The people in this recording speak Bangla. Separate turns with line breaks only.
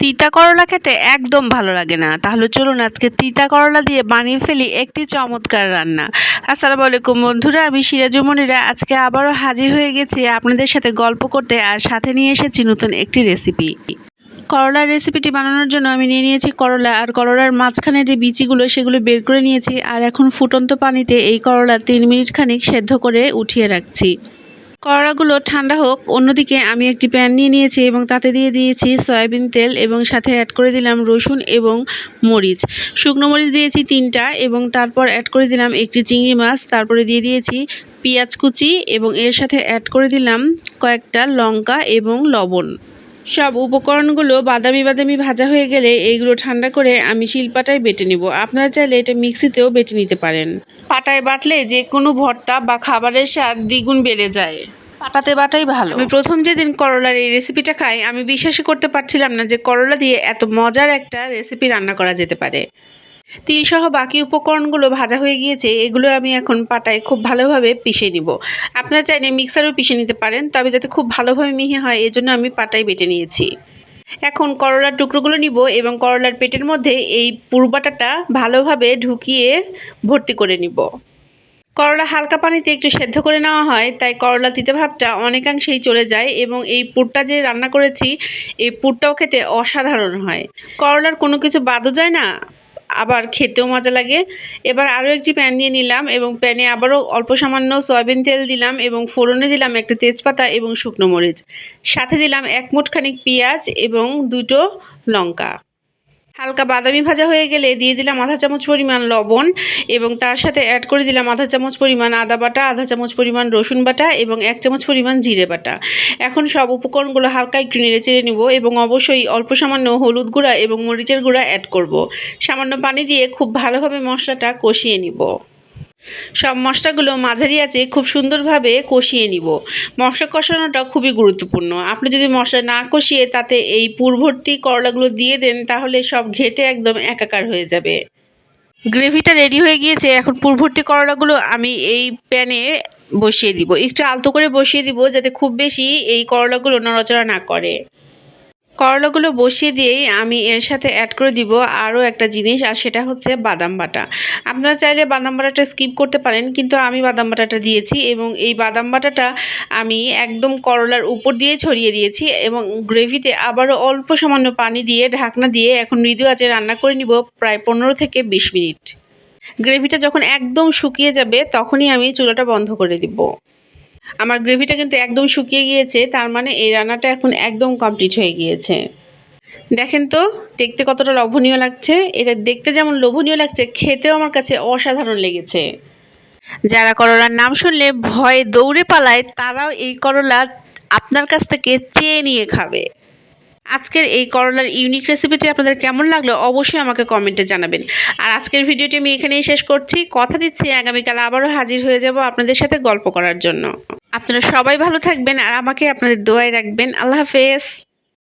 তিতা করলা খেতে একদম ভালো লাগে না। তাহলে চলুন আজকে তিতা করলা দিয়ে বানিয়ে ফেলি একটি চমৎকার রান্না। আসসালামু আলাইকুম বন্ধুরা, আমি সিরাজুমনিরা আজকে আবারও হাজির হয়ে গেছি আপনাদের সাথে গল্প করতে আর সাথে নিয়ে এসেছি নতুন একটি রেসিপি করলার রেসিপিটি বানানোর জন্য আমি নিয়ে নিয়েছি করলা আর করলার মাঝখানে যে বিচিগুলো সেগুলো বের করে নিয়েছি আর এখন ফুটন্ত পানিতে এই করলা তিন মিনিট খানিক সেদ্ধ করে উঠিয়ে রাখছি। করলাগুলো ঠান্ডা হোক, অন্যদিকে আমি একটি প্যান নিয়ে নিয়েছি এবং তাতে দিয়ে দিয়েছি সয়াবিন তেল এবং সাথে অ্যাড করে দিলাম রসুন এবং মরিচ। শুকনো মরিচ দিয়েছি তিনটা এবং তারপর অ্যাড করে দিলাম একটি চিংড়ি মাছ, তারপরে দিয়ে দিয়েছি পেঁয়াজ কুচি এবং এর সাথে অ্যাড করে দিলাম কয়েকটা লঙ্কা এবং লবণ। সব উপকরণগুলো বাদামি বাদামি ভাজা হয়ে গেলে এইগুলো ঠান্ডা করে আমি শিলপাটায় বেটে নিব। আপনারা চাইলে এটা মিক্সিতেও বেটে নিতে পারেন। পাটায় বাটলে যে কোনো ভর্তা বা খাবারের স্বাদ দ্বিগুণ বেড়ে যায়। পাটাতে বাটাই ভালো। আমি প্রথম যেদিন করলার এই রেসিপিটা খাই, আমি বিশ্বাসই করতে পারছিলাম না যে করলা দিয়ে এত মজার একটা রেসিপি রান্না করা যেতে পারে। তিলসহ বাকি উপকরণগুলো ভাজা হয়ে গিয়েছে, এগুলো আমি এখন পাটায় খুব ভালোভাবে পিষে নিব। আপনারা চাইলে মিক্সারেও পিষে নিতে পারেন, তবে যাতে খুব ভালোভাবে মিহি হয়, এজন্য আমি পাটায় বেটে নিয়েছি। এখন করলার টুকরোগুলো নিব এবং করলার পেটের মধ্যে এই পুরবাটাটা ভালোভাবে ঢুকিয়ে ভর্তি করে নিব। করলা হালকা পানিতে একটু সেদ্ধ করে নেওয়া হয়, তাই করলা তিতে ভাবটা অনেকাংশেই চলে যায় এবং এই পুরটা যে রান্না করেছি, এই পুরটাও খেতে অসাধারণ হয়। করলার কোনো কিছু বাদও যায় না। আবার খেতেও মজা লাগে। এবার আরও একটি প্যান নিয়ে নিলাম এবং প্যানে আবারও অল্প সামান্য সয়াবিন তেল দিলাম এবং ফোড়নে দিলাম একটা তেজপাতা এবং শুকনো মরিচ। সাথে দিলাম এক মুঠ খানিক পেঁয়াজ এবং দুটো লঙ্কা। হালকা বাদামি ভাজা হয়ে গেলে দিয়ে দিলাম আধা চামচ পরিমাণ লবণ এবং তার সাথে অ্যাড করে দিলাম আধা চামচ পরিমাণ আদা বাটা, আধা চামচ পরিমাণ রসুন বাটা এবং এক চামচ পরিমাণ জিরে বাটা এখন সব উপকরণগুলো হালকা একটু নেড়ে চেড়ে নেব এবং অবশ্যই অল্প সামান্য হলুদ গুঁড়া এবং মরিচের গুঁড়া অ্যাড করব। সামান্য পানি দিয়ে খুব ভালোভাবে মশলাটা কষিয়ে নিব সব মশলাগুলো মাঝারি আছে, খুব সুন্দরভাবে কষিয়ে নিব। মশলা কষানোটা খুবই গুরুত্বপূর্ণ। আপনি যদি মশলা না কষিয়ে তাতে এই পুরভর্তি করলাগুলো দিয়ে দেন, তাহলে সব ঘেটে একদম একাকার হয়ে যাবে। গ্রেভিটা রেডি হয়ে গিয়েছে, এখন পুরভর্তি করলাগুলো আমি এই প্যানে বসিয়ে দিব। একটু আলতো করে বসিয়ে দিব, যাতে খুব বেশি এই করলাগুলো নড়াচড়া না করে। করলাগুলো বসিয়ে দিয়েই আমি এর সাথে অ্যাড করে দিব আরও একটা জিনিস, আর সেটা হচ্ছে বাদাম বাটা। আপনারা চাইলে বাদাম বাটাটা স্কিপ করতে পারেন, কিন্তু আমি বাদাম বাটাটা দিয়েছি এবং এই বাদাম বাটাটা আমি একদম করলার উপর দিয়ে ছড়িয়ে দিয়েছি এবং গ্রেভিতে আবারও অল্প সামান্য পানি দিয়ে, ঢাকনা দিয়ে এখন মৃদু আঁচে রান্না করে নিব প্রায় পনেরো থেকে বিশ মিনিট। গ্রেভিটা যখন একদম শুকিয়ে যাবে, তখনই আমি চুলাটা বন্ধ করে দিব। আমার গ্রেভিটা কিন্তু একদম শুকিয়ে গিয়েছে, তার মানে এই রান্নাটা এখন একদম কমপ্লিট হয়ে গিয়েছে। দেখেন তো, দেখতে কতটা লোভনীয় লাগছে। এটা দেখতে যেমন লোভনীয় লাগছে, খেতেও আমার কাছে অসাধারণ লেগেছে। যারা করলার নাম শুনলে ভয়ে দৌড়ে পালায়, তারাও এই করলা আপনার কাছ থেকে চেয়ে নিয়ে খাবে। আজকের এই করলার ইউনিক রেসিপিটি আপনাদের কেমন লাগল অবশ্যই আমাকে কমেন্টে জানাবেন। আর আজকের ভিডিওটি আমি এখানেই শেষ করছি। কথা দিচ্ছি, আগামীকাল আবারও হাজির হয়ে যাব আপনাদের সাথে গল্প করার জন্য। আপনারা সবাই ভালো থাকবেন আর আমাকে আপনাদের দোয়ায় রাখবেন। আল্লাহ হাফেজ।